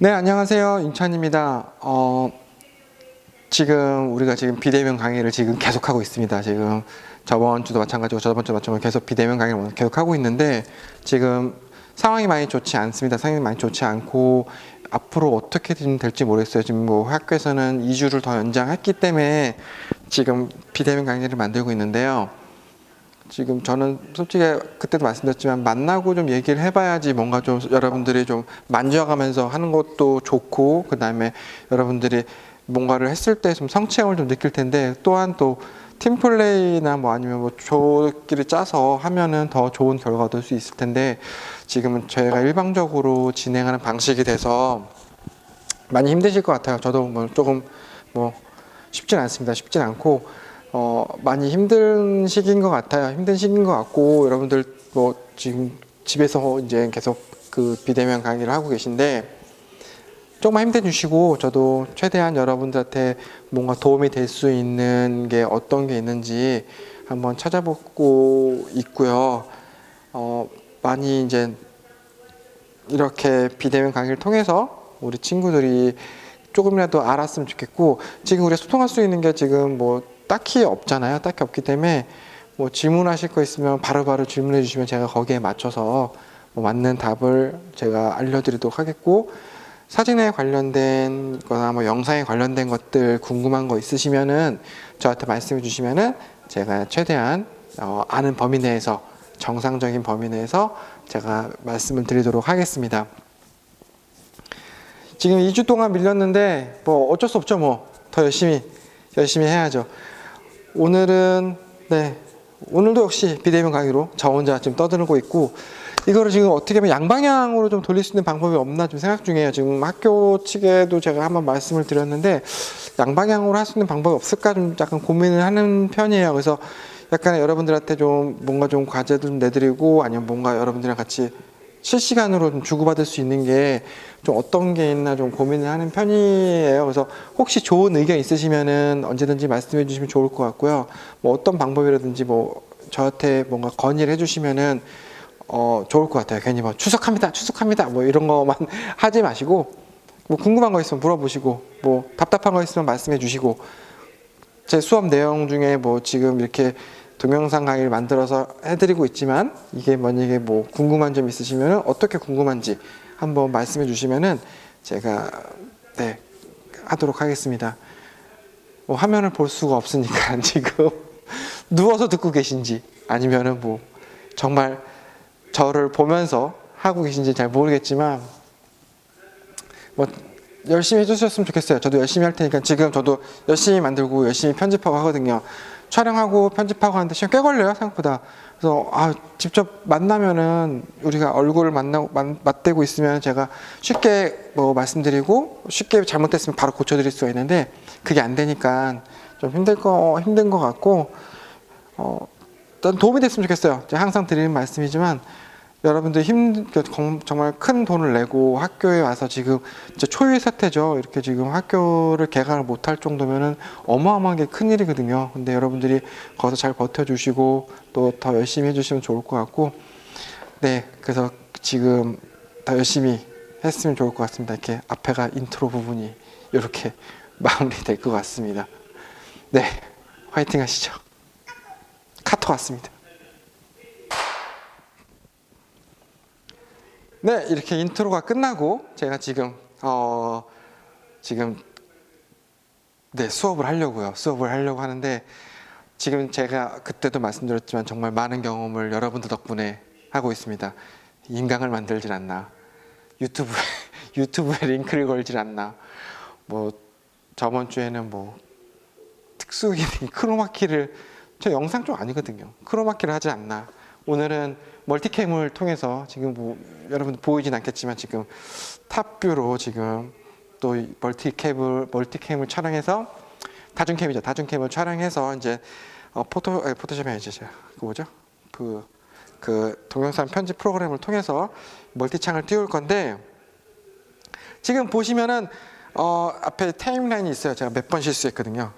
네, 안녕하세요. 인천입니다. 어, 지금 우리가 지금 비대면 강의를 지금 계속하고 있습니다. 지금 저번 주도 마찬가지고 저번 주도 마찬가지고 계속 비대면 강의를 계속 하고 있는데 지금 상황이 많이 좋지 않습니다. 상황이 많이 좋지 않고 앞으로 어떻게 될지 모르겠어요. 지금 뭐 학교에서는 2주를 더 연장했기 때문에 지금 비대면 강의를 만들고 있는데요. 지금 저는 솔직히 그때도 말씀드렸지만 만나고 좀 얘기를 해봐야지 뭔가 좀 여러분들이 좀 만져가면서 하는 것도 좋고 그 다음에 여러분들이 뭔가를 했을 때 좀 성취감을 좀 느낄 텐데 또한 또 팀플레이나 뭐 아니면 뭐 조끼를 짜서 하면은 더 좋은 결과가 될수 있을 텐데 지금은 저희가 일방적으로 진행하는 방식이 돼서 많이 힘드실 것 같아요. 저도 뭐 조금 뭐 쉽진 않습니다. 쉽진 않고 어 많이 힘든 시기인 것 같아요. 힘든 시기인 것 같고 여러분들 뭐 지금 집에서 이제 계속 그 비대면 강의를 하고 계신데 조금만 힘내 주시고 저도 최대한 여러분들한테 뭔가 도움이 될 수 있는 게 어떤 게 있는지 한번 찾아보고 있고요. 어 많이 이제 이렇게 비대면 강의를 통해서 우리 친구들이 조금이라도 알았으면 좋겠고 지금 우리가 소통할 수 있는 게 지금 뭐 딱히 없잖아요. 딱히 없기 때문에 뭐 질문하실 거 있으면 바로 바로 질문해 주시면 제가 거기에 맞춰서 뭐 맞는 답을 제가 알려드리도록 하겠고 사진에 관련된 거나 뭐 영상에 관련된 것들 궁금한 거 있으시면은 저한테 말씀해 주시면은 제가 최대한 어, 아는 범위 내에서 정상적인 범위 내에서 제가 말씀을 드리도록 하겠습니다. 지금 2주 동안 밀렸는데 뭐 어쩔 수 없죠 뭐 더 열심히 열심히 해야죠. 오늘은 네 오늘도 역시 비대면 강의로 저 혼자 지금 떠들고 있고 이거를 지금 어떻게 하면 양방향으로 좀 돌릴 수 있는 방법이 없나 좀 생각 중이에요. 지금 학교 측에도 제가 한번 말씀을 드렸는데 양방향으로 할 수 있는 방법이 없을까 좀 약간 고민을 하는 편이에요. 그래서 약간 여러분들한테 좀 뭔가 좀 과제도 좀 내드리고 아니면 뭔가 여러분들이랑 같이 실시간으로 좀 주고받을 수 있는 게 좀 어떤 게 있나 좀 고민을 하는 편이에요. 그래서 혹시 좋은 의견 있으시면은 언제든지 말씀해 주시면 좋을 것 같고요. 뭐 어떤 방법이라든지 뭐 저한테 뭔가 건의를 해 주시면은 어 좋을 것 같아요. 괜히 뭐 추석합니다, 추석합니다 뭐 이런 거만 하지 마시고 뭐 궁금한 거 있으면 물어보시고 뭐 답답한 거 있으면 말씀해 주시고 제 수업 내용 중에 뭐 지금 이렇게 동영상 강의를 만들어서 해드리고 있지만 이게 만약에 뭐 궁금한 점 있으시면 어떻게 궁금한지 한번 말씀해 주시면은 제가 네 하도록 하겠습니다. 뭐 화면을 볼 수가 없으니까 지금 누워서 듣고 계신지 아니면은 뭐 정말 저를 보면서 하고 계신지 잘 모르겠지만 뭐 열심히 해주셨으면 좋겠어요. 저도 열심히 할 테니까 지금 저도 열심히 만들고 열심히 편집하고 하거든요. 촬영하고 편집하고 하는데 시간 꽤 걸려요 생각보다. 그래서 아 직접 만나면은 우리가 얼굴을 만나고 만- 맞대고 있으면 제가 쉽게 뭐 말씀드리고 쉽게 잘못됐으면 바로 고쳐드릴 수가 있는데 그게 안 되니까 좀 힘들 거 힘든 것 같고 어 일단 도움이 됐으면 좋겠어요. 제가 항상 드리는 말씀이지만 여러분들 힘그 정- 정말 큰 돈을 내고 학교에 와서 지금 진짜 초유의 사태죠. 이렇게 지금 학교를 개강을 못할 정도면은 어마어마하게 큰 일이거든요. 근데 여러분들이 거기서 잘 버텨주시고 또 더 열심히 해주시면 좋을 것 같고 네 그래서 지금 더 열심히 했으면 좋을 것 같습니다. 이렇게 앞에가 인트로 부분이 이렇게 마무리될 것 같습니다. 네 화이팅 하시죠. 카톡 왔습니다. 네, 이렇게 인트로가 끝나고 제가 지금 어 지금 네 수업을 하려고요. 수업을 하려고 하는데 지금 제가 그때도 말씀드렸지만 정말 많은 경험을 여러분들 덕분에 하고 있습니다. 인강을 만들질 않나, 유튜브에 유튜브에 링크를 걸질 않나, 뭐 저번 주에는 뭐 특수 기능 크로마키를 저 영상 좀 아니거든요. 크로마키를 하지 않나. 오늘은 멀티캠을 통해서 지금 뭐 여러분들 보이진 않겠지만 지금 탑뷰로 지금 또이 멀티캠을 멀티캠을 촬영해서 다중캠이죠. 다중캠을 촬영해서 이제 어, 포토 에, 포토샵이 아니죠. 그 뭐죠? 그, 그 동영상 편집 프로그램을 통해서 멀티창을 띄울 건데 지금 보시면은 어, 앞에 타임라인이 있어요. 제가 몇 번 실수했거든요.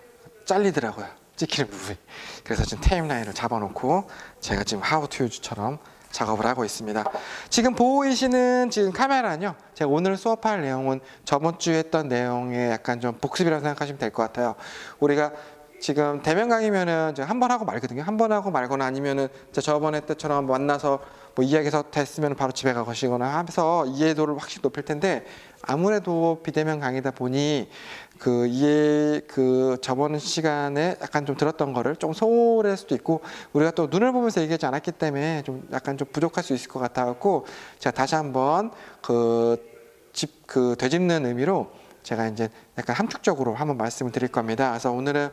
잘리더라고요. 찍히는 부분이. 그래서 지금 타임라인을 잡아놓고 제가 지금 하우 투 유즈처럼 작업을 하고 있습니다. 지금 보이시는 지금 카메라는요. 제가 오늘 수업할 내용은 저번 주에 했던 내용의 약간 좀 복습이라고 생각하시면 될 것 같아요. 우리가 지금 대면 강의면은 한 번 하고 말거든요. 한 번 하고 말거나 아니면은 저 저번에 때처럼 만나서 뭐 이야기해서 됐으면 바로 집에 가시거나 하면서 이해도를 확실히 높일 텐데 아무래도 비대면 강의다 보니 그 이해 그 저번 시간에 약간 좀 들었던 거를 좀 소홀할 수도 있고 우리가 또 눈을 보면서 얘기하지 않았기 때문에 좀 약간 좀 부족할 수 있을 것 같아 갖고 제가 다시 한번 그집그 되짚는 의미로 제가 이제 약간 함축적으로 한번 말씀을 드릴 겁니다. 그래서 오늘은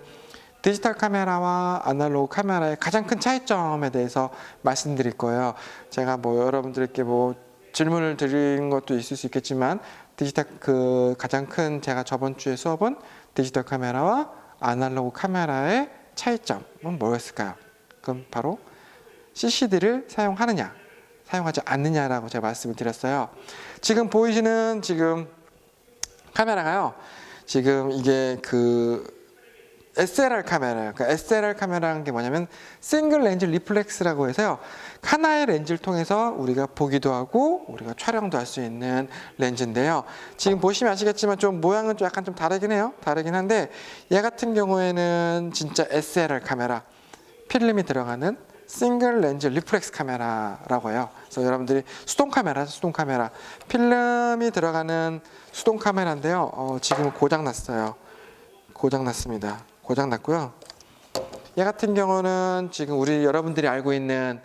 디지털 카메라와 아날로그 카메라의 가장 큰 차이점에 대해서 말씀드릴 거예요. 제가 뭐 여러분들께 뭐 질문을 드린 것도 있을 수 있겠지만 디지털 그 가장 큰 제가 저번 주에 수업은 디지털 카메라와 아날로그 카메라의 차이점은 뭐였을까요? 그럼 바로 CCD를 사용하느냐, 사용하지 않느냐라고 제가 말씀을 드렸어요. 지금 보이시는 지금 카메라가요. 지금 이게 그 SLR 카메라예요. 그러니까 SLR 카메라는 게 뭐냐면 싱글 렌즈 리플렉스라고 해서요. 하나의 렌즈를 통해서 우리가 보기도 하고 우리가 촬영도 할 수 있는 렌즈인데요. 지금 보시면 아시겠지만 좀 모양은 좀 약간 좀 다르긴 해요. 다르긴 한데 얘 같은 경우에는 진짜 SLR 카메라 필름이 들어가는 싱글 렌즈 리플렉스 카메라라고 해요. 그래서 여러분들이 수동 카메라, 수동 카메라, 필름이 들어가는 수동 카메라인데요. 어, 지금 고장 났어요. 고장 났습니다. 고장 났고요. 얘 같은 경우는 지금 우리 여러분들이 알고 있는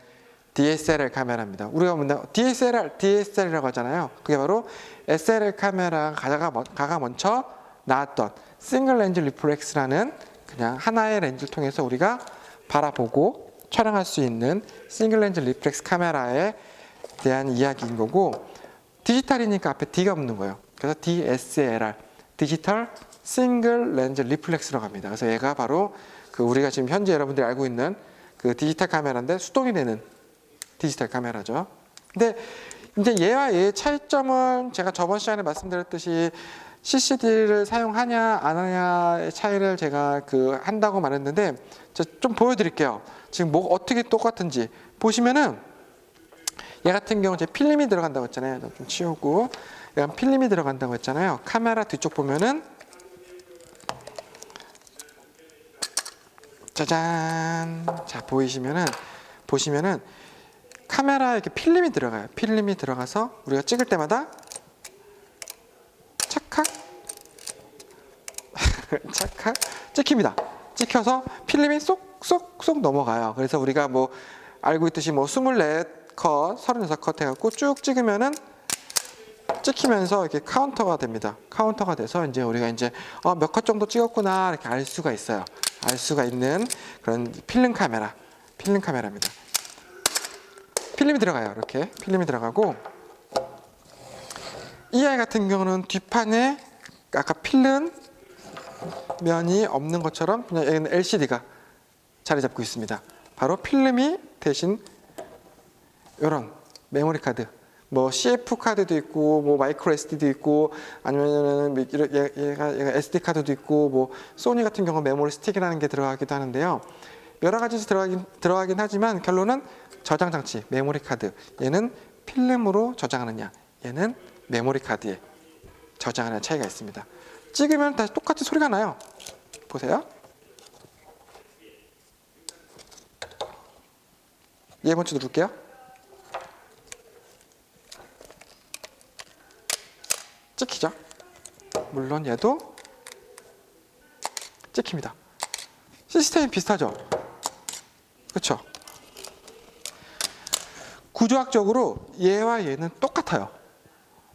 DSLR 카메라입니다. 우리가 뭔가 DSLR, DSLR이라고 하잖아요. 그게 바로 SLR 카메라 가가 먼저 나왔던 싱글 렌즈 리플렉스라는 그냥 하나의 렌즈를 통해서 우리가 바라보고 촬영할 수 있는 싱글 렌즈 리플렉스 카메라에 대한 이야기인 거고 디지털이니까 앞에 D가 붙는 거예요. 그래서 DSLR, 디지털 싱글 렌즈 리플렉스라고 합니다. 그래서 얘가 바로 그 우리가 지금 현재 여러분들이 알고 있는 그 디지털 카메라인데 수동이 되는 디지털 카메라죠. 근데 이제 얘와 얘의 차이점은 제가 저번 시간에 말씀드렸듯이 CCD를 사용하냐 안 하냐의 차이를 제가 그 한다고 말했는데 저좀 보여드릴게요. 지금 뭐 어떻게 똑같은지 보시면은 얘 같은 경우 제 필름이 들어간다고 했잖아요. 좀 치우고 얘가 필름이 들어간다고 했잖아요. 카메라 뒤쪽 보면은 짜잔. 자, 보이시면은 보시면은 카메라에 이렇게 필름이 들어가요. 필름이 들어가서 우리가 찍을 때마다 착각 착각 찍힙니다. 찍혀서 필름이 쏙쏙쏙 넘어가요. 그래서 우리가 뭐 알고 있듯이 뭐 24컷, 36컷 해갖고 쭉 찍으면은 찍히면서 이렇게 카운터가 됩니다. 카운터가 돼서 이제 우리가 이제 어, 몇 컷 정도 찍었구나 이렇게 알 수가 있어요. 알 수가 있는 그런 필름 카메라, 필름 카메라입니다. 필름이 들어가요. 이렇게 필름이 들어가고 이 아이 같은 경우는 뒷판에 아까 필름 면이 없는 것처럼 그냥 얘는 LCD가 자리 잡고 있습니다. 바로 필름이 대신 이런 메모리 카드 뭐 CF 카드도 있고 뭐 마이크로 SD도 있고 아니면은 뭐 얘가, 얘가 SD 카드도 있고 뭐 소니 같은 경우 메모리 스틱이라는 게 들어가기도 하는데요. 여러 가지 들어가긴 들어가긴 하지만 결론은 저장 장치 메모리 카드 얘는 필름으로 저장하느냐 얘는 메모리 카드에 저장하는 차이가 있습니다. 찍으면 다시 똑같이 소리가 나요. 보세요. 얘 먼저 누를게요. 찍히죠? 물론 얘도 찍힙니다. 시스템이 비슷하죠? 그렇죠? 구조학적으로 얘와 얘는 똑같아요.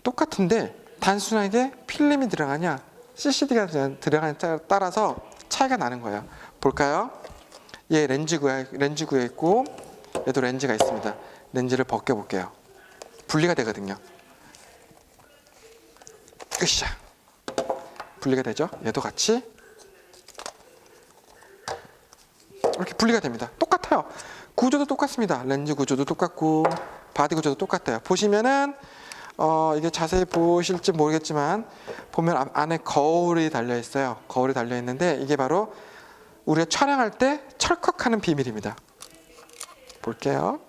똑같은데 단순하게 필름이 들어가냐 CCD가 들어가냐에 따라서 차이가 나는 거예요. 볼까요? 얘 렌즈 구에 렌즈 구에 있고 얘도 렌즈가 있습니다. 렌즈를 벗겨 볼게요. 분리가 되거든요. 으쌰. 분리가 되죠? 얘도 같이 이렇게 분리가 됩니다. 똑같아요. 구조도 똑같습니다. 렌즈 구조도 똑같고 바디 구조도 똑같아요. 보시면은 어, 이게 자세히 보실지 모르겠지만 보면 안- 안에 거울이 달려 있어요. 거울이 달려 있는데 이게 바로 우리가 촬영할 때 철컥하는 비밀입니다. 볼게요.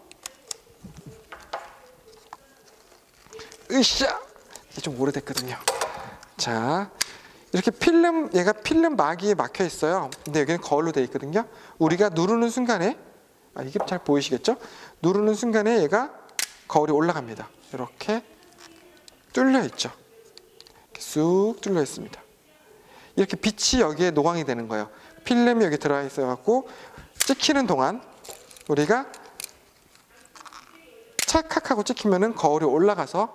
으쌰 이게 좀 오래됐거든요. 자 이렇게 필름 얘가 필름 마기에 막혀 있어요. 근데 여기는 거울로 되어 있거든요. 우리가 누르는 순간에 아, 이게 잘 보이시겠죠? 누르는 순간에 얘가 거울이 올라갑니다. 이렇게 뚫려 있죠. 이렇게 쑥 뚫려 있습니다. 이렇게 빛이 여기에 노광이 되는 거예요. 필름이 여기 들어가 있어 갖고 찍히는 동안 우리가 찰칵하고 찍히면은 거울이 올라가서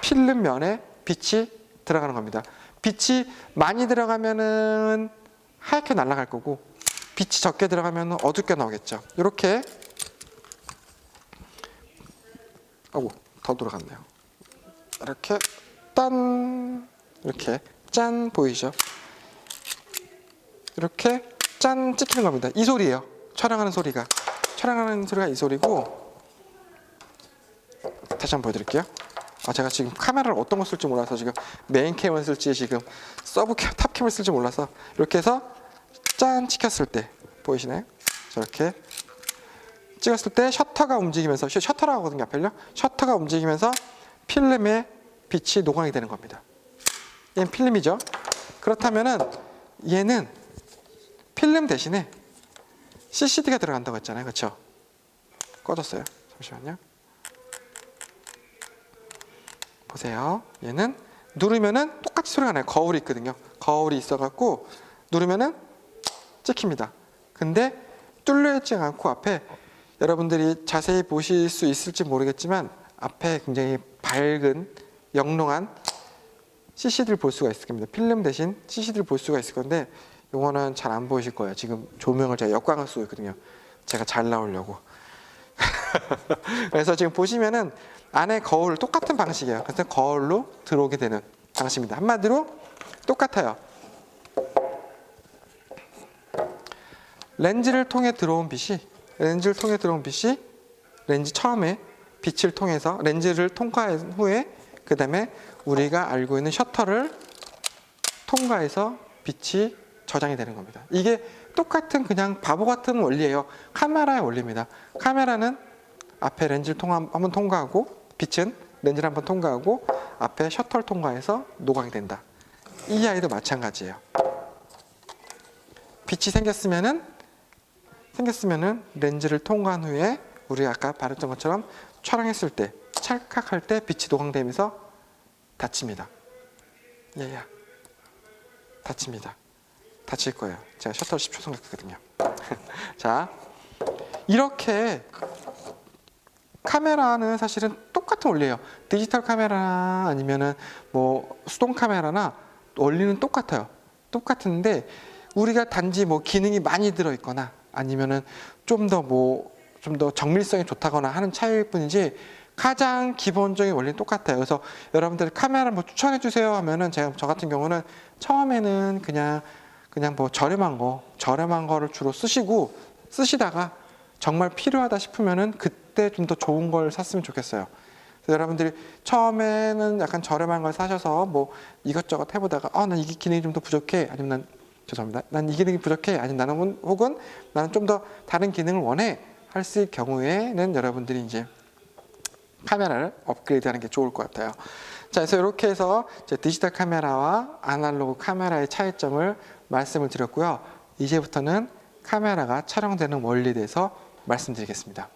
필름 면에 빛이 들어가는 겁니다. 빛이 많이 들어가면은 하얗게 날아갈 거고 빛이 적게 들어가면 어둡게 나오겠죠. 이렇게 아고 더 돌아갔네요. 이렇게 딴 이렇게 짠 보이죠? 이렇게 짠 찍히는 겁니다. 이 소리예요. 촬영하는 소리가 촬영하는 소리가 이 소리고 다시 한번 보여드릴게요. 아 제가 지금 카메라를 어떤 거 쓸지 몰라서 지금 메인캠을 쓸지 지금 서브캠, 탑캠을 쓸지 몰라서 이렇게 해서 짠 찍혔을 때 보이시나요? 저렇게. 찍었을 때 셔터가 움직이면서 셔- 셔터라고 하거든요 앞에요. 셔터가 움직이면서 필름에 빛이 노광이 되는 겁니다. 얘는 필름이죠. 그렇다면은 얘는 필름 대신에 CCD가 들어간다고 했잖아요. 그렇죠 꺼졌어요. 잠시만요 보세요 얘는 누르면은 똑같이 소리가 나요 거울이 있거든요 거울이 있어갖고 누르면은 찍힙니다 근데 뚫려 있지 않고 앞에 여러분들이 자세히 보실 수 있을지 모르겠지만 앞에 굉장히 밝은 영롱한 CCD를 볼 수가 있을 겁니다. 필름 대신 CCD를 볼 수가 있을 건데 이거는 잘 안 보이실 거예요. 지금 조명을 제가 역광을 쓰고 있거든요. 제가 잘 나오려고. 그래서 지금 보시면은 안에 거울 똑같은 방식이에요. 그래서 거울로 들어오게 되는 방식입니다. 한마디로 똑같아요. 렌즈를 통해 들어온 빛이 렌즈를 통해 들어온 빛이 렌즈 처음에 빛을 통해서 렌즈를 통과한 후에 그 다음에 우리가 알고 있는 셔터를 통과해서 빛이 저장이 되는 겁니다. 이게 똑같은 그냥 바보 같은 원리예요. 카메라의 원리입니다. 카메라는 앞에 렌즈를 통과 한번 통과하고 빛은 렌즈를 한번 통과하고 앞에 셔터를 통과해서 노광이 된다. 이 아이도 마찬가지예요. 빛이 생겼으면은 생겼으면은 렌즈를 통과한 후에 우리 아까 말했던 것처럼 촬영했을 때 찰칵할 때 빛이 노광되면서 닫힙니다. 얘야 닫힙니다. 닫힐 거예요. 제가 셔터 10초 생각했거든요. 자 이렇게 카메라는 사실은 똑같은 원리예요. 디지털 카메라 아니면은 뭐 수동 카메라나 원리는 똑같아요. 똑같은데 우리가 단지 뭐 기능이 많이 들어 있거나 아니면은 좀 더 뭐 좀 더 정밀성이 좋다거나 하는 차이일 뿐이지 가장 기본적인 원리는 똑같아요. 그래서 여러분들이 카메라 뭐 추천해 주세요 하면은 제가 저 같은 경우는 처음에는 그냥 그냥 뭐 저렴한 거 저렴한 거를 주로 쓰시고 쓰시다가 정말 필요하다 싶으면은 그때 좀 더 좋은 걸 샀으면 좋겠어요. 여러분들이 처음에는 약간 저렴한 걸 사셔서 뭐 이것저것 해보다가 아 난 이게 기능이 좀 더 부족해 아니면 난 죄송합니다 난 이 기능이 부족해 아니면 나는 혹은- 나는 좀 더 다른 기능을 원해 했을 경우에는 여러분들이 이제 카메라를 업그레이드하는 게 좋을 것 같아요. 자, 그래서 이렇게 해서 디지털 카메라와 아날로그 카메라의 차이점을 말씀을 드렸고요. 이제부터는 카메라가 촬영되는 원리에 대해서 말씀드리겠습니다.